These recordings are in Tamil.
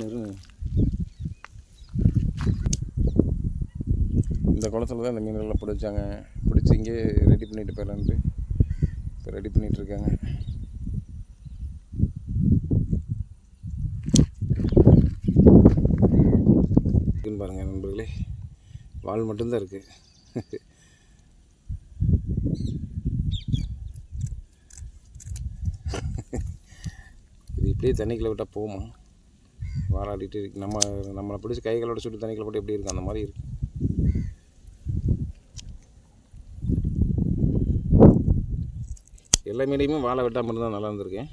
நெரு இந்த குளத்தில் தான் இந்த மீன்கள்லாம் பிடிச்சாங்க. பிடிச்சி இங்கே ரெடி பண்ணிட்டு போயிடலான்ட்டு. இப்போ ரெடி பண்ணிகிட்ருக்காங்க இருக்காங்க. நண்பர்களே. வால் மட்டும்தான் இருக்குது அப்படியே இப்படியே தண்ணிக்குள்ள விட்டால் போமா வாராடிட்டு இருக்கு. நம்ம நம்மளை பிடிச்சி கைகளோட சுட்டு தண்ணிக்குள்ள போட்டு எப்படி இருக்கும் அந்த மாதிரி இருக்கு. எல்லா மீனையுமே வாழை வெட்டாமல் இருந்தால் நல்லா இருந்திருக்கேன்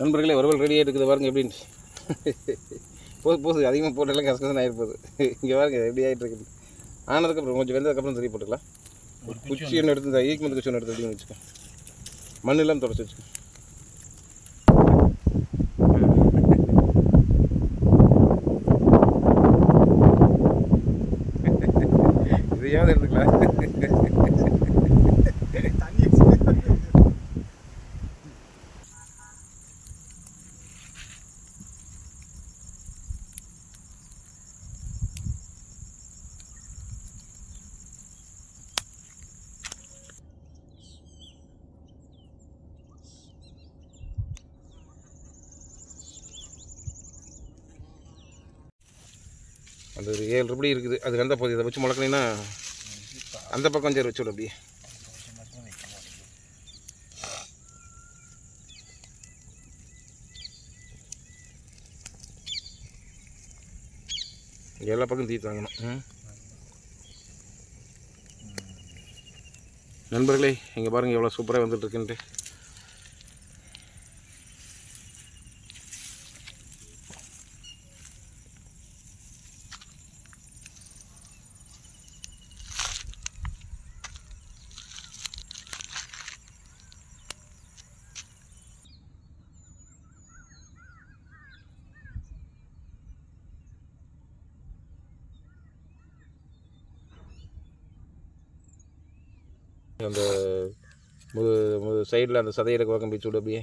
நண்பர்களே ஒருவல் ரெடியாக இருக்குது பாருங்க எப்படின்னு போது போது அதிகமாக போட்டாலும் கஷ்டம் ஆகிருப்போது இங்கே பாருங்க ரெடி ஆகிட்டு இருக்குது ஆனதுக்கப்புறம் கொஞ்சம் வெந்ததுக்கப்புறம் தெரிய போட்டுக்கலாம். ஒரு குச்சி ஒன்று எடுத்து இந்த ஈக்கு மந்து குச்சி ஒன்று எடுத்து ரெடி வச்சுக்கோ மண் இல்லாமல் தொடச்சி வச்சுக்கோ இதையாவது எடுத்துக்கலாம். அந்த ஒரு ஏழு ரூபாய் இருக்குது. அது எந்த பகுதி இதை வச்சு முளக்கினீங்கன்னா அந்த பக்கம் சரி வச்சு விடு அப்படியே. எல்லா பக்கம் தீ தாங்கணும். நண்பர்களே இங்கே பாருங்கள் எவ்வளோ சூப்பராக வந்துட்டு அந்த முது முது சைடில் அந்த சதையிற பக்கம் பிச்சு விடு அப்படியே.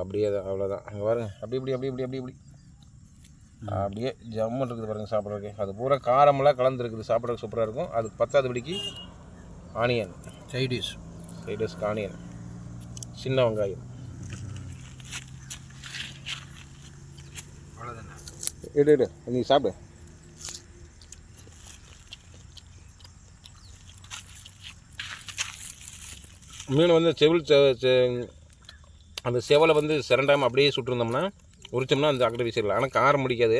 அப்படியே தான் அவ்வளோதான் அங்கே பாருங்க. அப்படி இப்படி அப்படி இப்படி அப்படி இப்படி. அப்படியே ஜம்முன்னு இருக்குது பாருங்க சாப்பிட்றதுக்கு. அது பூரா காரமெல்லாம் கலந்துருக்குது. சாப்பிட்றதுக்கு சூப்பராக இருக்கும். அதுக்கு பத்தாவது படிக்கு ஆனியன். சைடிஷ். சைடஸ்க்கு ஆனியன். சின்ன வெங்காயம். எடு எடு நீ சாப்பிடு. மீன் வந்து செவில் அந்த செவலை வந்து சிரண்டாமல் அப்படியே சுட்டிருந்தோம்னா உரிச்சோம்னா அந்த அக்கடை வீசிடலாம். ஆனால் காரம் பிடிக்காது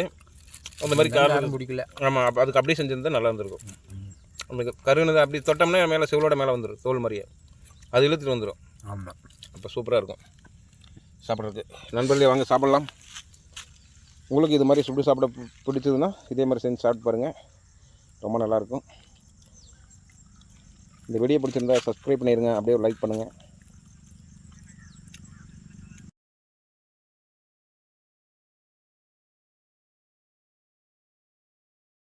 அந்த மாதிரி காரம் பிடிக்கல ஆமாம் அப்போ அதுக்கு அப்படியே செஞ்சிருந்தா நல்லா இருந்திருக்கும். அந்த கருனதை அப்படி தொட்டோம்னா மேலே செவலோட மேலே வந்துடும் தோல் மாதிரியே. அது இழுத்துட்டு வந்துடும் ஆமாம் அப்போ சூப்பராக இருக்கும். சாப்பிட்றதுக்கு. நண்பர்களே வாங்க சாப்பிட்லாம். உங்களுக்கு இது மாதிரி சுட்டு சாப்பிட பிடிச்சதுன்னா இதே மாதிரி செஞ்சு சாப்பிட்டு பாருங்கள் ரொம்ப நல்லாயிருக்கும் இந்த வீடியோ பிடிச்சிருந்தா சப்ஸ்கிரைப் பண்ணிடுங்க அப்படியே ஒரு லைக் பண்ணுங்கள்